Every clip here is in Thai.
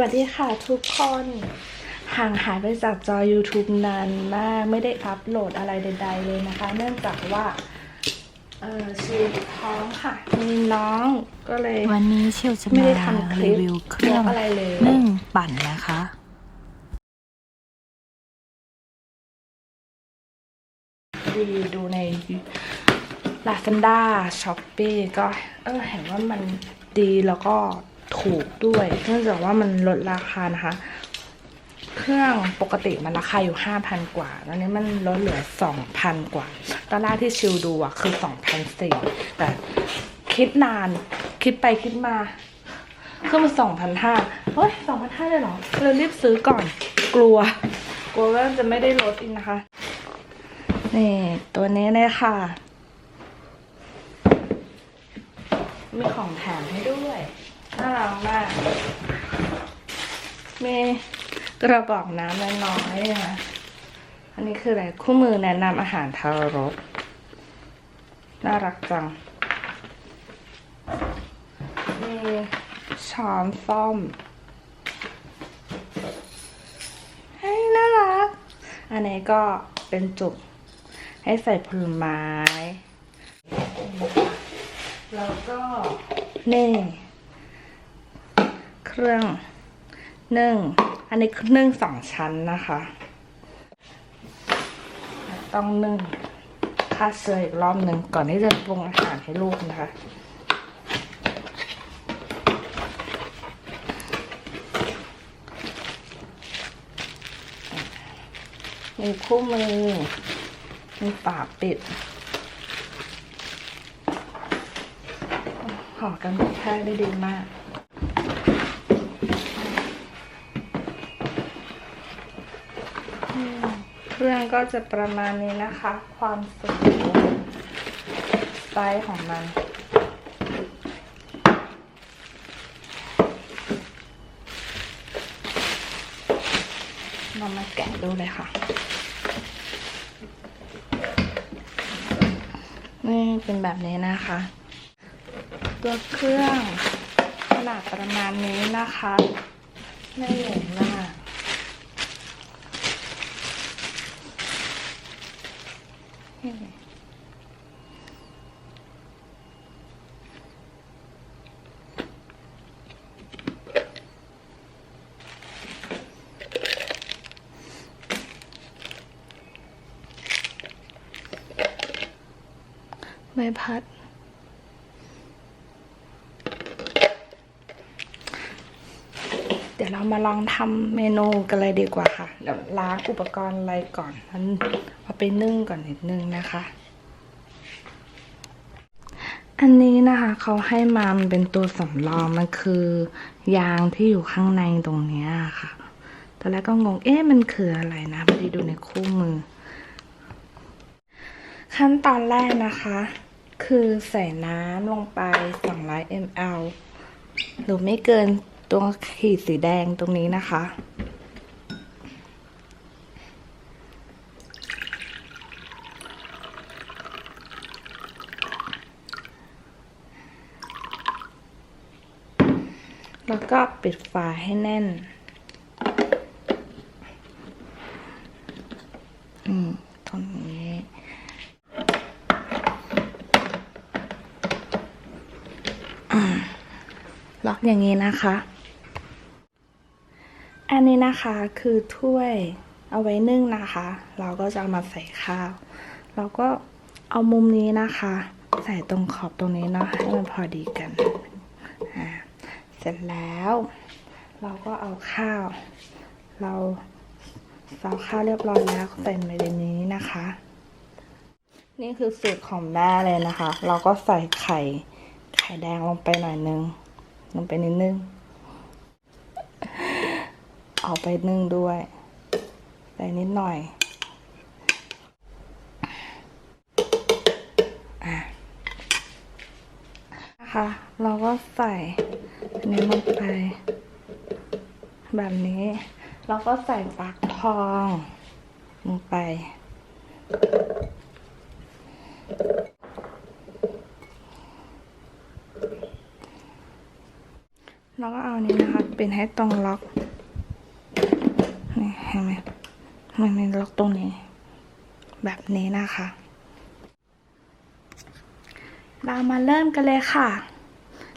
วัสดีค่ะทุกคน ห่างหายไปจากจอ YouTube นานมาก ไม่ได้อัปโหลดอะไรใด ๆ เลยนะคะ เนื่องจากว่า เออชีวิตท้องค่ะ มีน้องก็เลยวันนี้เชียวจะไม่มาได้ทำคลิรีปวิวเครื่องอะไรเลยนึ่งปั่นนะคะรีวิวดูใน Lazada Shopee ก็เออเห็นว่ามันดีแล้วก็ ถูกด้วยเนื่องจากว่ามันลดราคานะคะ เครื่องปกติมันราคาอยู่ 5,000 กว่าแล้วนี้มันลดเหลือ 2,000 กว่าตอนแรกที่ชิลดูอะคือ2,400แต่คิดนานคิดไปคิดมาเครื่องมัน2,500เฮ้ย2,500เลยเหรอเลยรีบซื้อก่อนกลัว กลัวว่าจะไม่ได้ลดอีกนะคะ นี่ ตัวนี้เลยค่ะมีของแถมให้ด้วย น่ารักมาก มีกระบอกน้ำน้อยๆนะอันนี้คืออะไร คู่มือแนะนำอาหารทารก น่ารักจัง มีช้อนส้อมเฮ้ยน่ารัก อันนี้ก็เป็นจุกให้ใส่ผลไม้ แล้วก็นี่ รื่องนึ่ง อันนี้คือนึ่งสองชั้นนะคะ ต้องนึ่งฆ่าเชื้ออีกรอบหนึ่งก่อนที่จะปรุงอาหารให้ลูกนะคะมีคู่มือ มีฝาปิดห่อกันแทกได้ดีมาก รื่องก็จะประมาณนี้นะคะ ความสูงไซส์ของมัน เรามาแกะดูเลยค่ะ นี่เป็นแบบนี้นะคะ ตัวเครื่องขนาดประมาณนี้นะคะ ไม่ใหญ่มาก ใบพัด เดี๋ยวเรามาลองทำเมนูกันเลยดีกว่าค่ะเดี๋ยวล้างอุปกรณ์อะไรก่อนมันเอาไปนึ่งก่อนนิดนึงนะคะ อันนี้นะคะเขาให้มามันเป็นตัวสำรองมันคือยางที่อยู่ข้างในตรงนี้ค่ะตอนแรกก็งงเอ๊ะมันคืออะไรนะพอดีดูในคู่มือ ขั้นตอนแรกนะคะ คือใส่น้ำลงไป 200 ml หรือไม่เกิน ตัวขีดสีแดงตรงนี้นะคะ แล้วก็ปิดฝาให้แน่น อืมตรงนี้ล็อกอย่างนี้นะคะ อันนี้นะคะคือถ้วยเอาไว้นึ่งนะคะ เราก็จะเอามาใส่ข้าว เราก็เอามุมนี้นะคะ ใส่ตรงขอบตรงนี้เนาะให้มันพอดีกัน เสร็จแล้ว เราก็เอาข้าว เราซาวข้าวเรียบร้อยแล้วใส่ในนี้นะคะ นี่คือสูตรของแม่เลยนะคะ เราก็ใส่ไข่ไข่แดงลงไปหน่อยนึง ลงไปนิดนึง เอาไปนึ่งด้วยใส่นิดหน่อยนะคะเราก็ใส่นี้ลงไป แบบนี้ เราก็ใส่ฟักทองลงไปนแล้วก็เอาอันนี้นะคะ เป็นให้ตรงล็อก นี่เห็นไหมมันล็อกตรงนี้ แบบนี้นะคะ เรามาเริ่มกันเลยค่ะ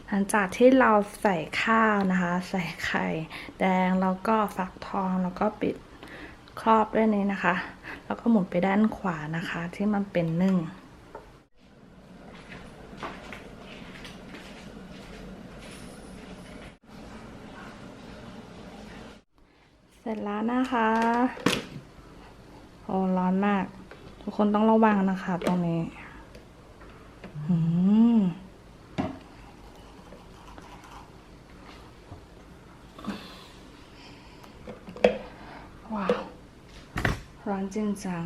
หลังจากที่เราใส่ข้าวนะคะ ใส่ไข่แดงแล้วก็ฟักทองแล้วก็ปิดครอบด้วยนี้นะคะ แล้วก็หมุนไปด้านขวานะคะ ที่มันเป็นนึ่ง เสร็จแล้วนะคะ โอ้ร้อนมาก ทุกคนต้องระวังนะคะ ตรงนี้อืมว้าว ร้อนจริงจัง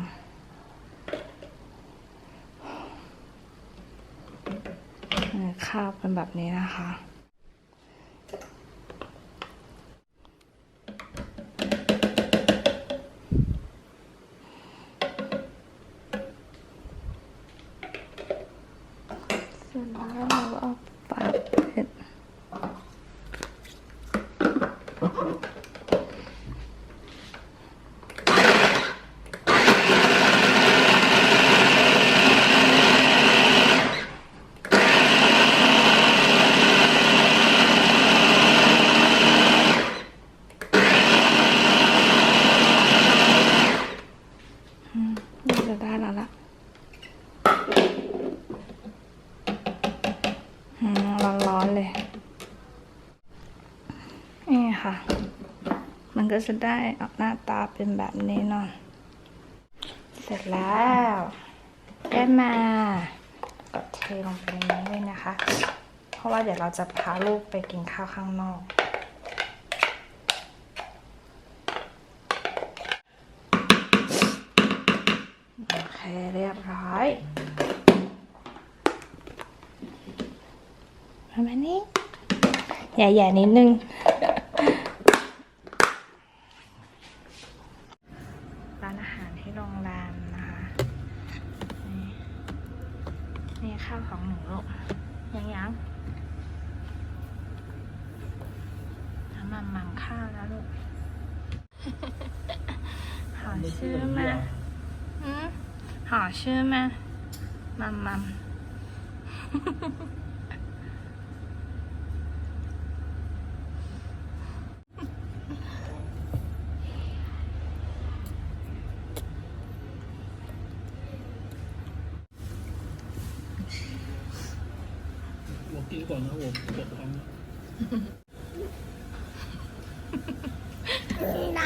ข้าวเป็นแบบนี้นะคะ เสร็จแล้วเราก็เอาปากเผ็ดอืมนี่จะได้แล้วล่ะ อืมร้อนๆเลย นี่ค่ะ มันก็จะได้ออกหน้าตาเป็นแบบนี้หน่อยเสร็จแล้ว ได้มาก็เทลงไปนนี้เลยนะคะ เพราะว่าเดี๋ยวเราจะพาลูกไปกินข้าวข้างนอก โอเค เรียบร้อยประมาณนี้ใหญ่ๆนิดนึง ร้านอาหารที่โรงแรมนะคะ นี่ นี่ข้าวของหนูลูกยังยังทำมันมังข้าวแล้วลูกหอชื่อมาอืมหอชื่อมามัมมัม 宾馆呢？我我关了。哈！你拿。